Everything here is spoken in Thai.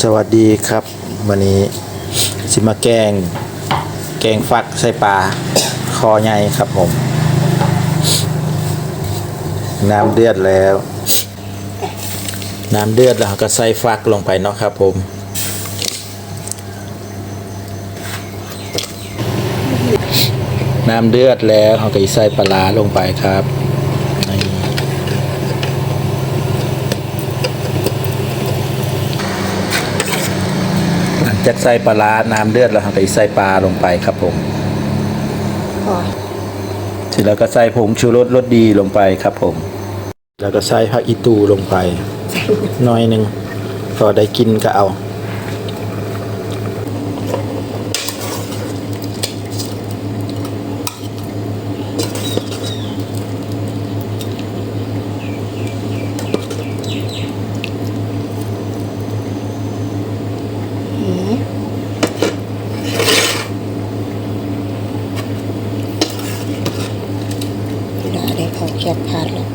สวัสดีครับวันนี้สิมาแกง แกงฟักใส่ปลาคอใหญ่ครับผม น้ำเดือดแล้ว น้ำเดือดแล้วก็ใส่ฟักลงไปเนาะครับผมน้ำเดือดแล้วเราก็ใส่ปลาร้าลงไปครับนี่ หลัง จากใส่ปลาร้าน้ำเดือดแล้วเราก็ใส่ปลาลงไปครับผมพอเสร็จแล้วก็ใส่ผงชูรสรสดีลงไปครับผม แล้วก็ใส่ผักอีตูลงไป น้อยหนึ่งพอได้กินก็เอา เวลาได้ เขาแคบพาดแล้ว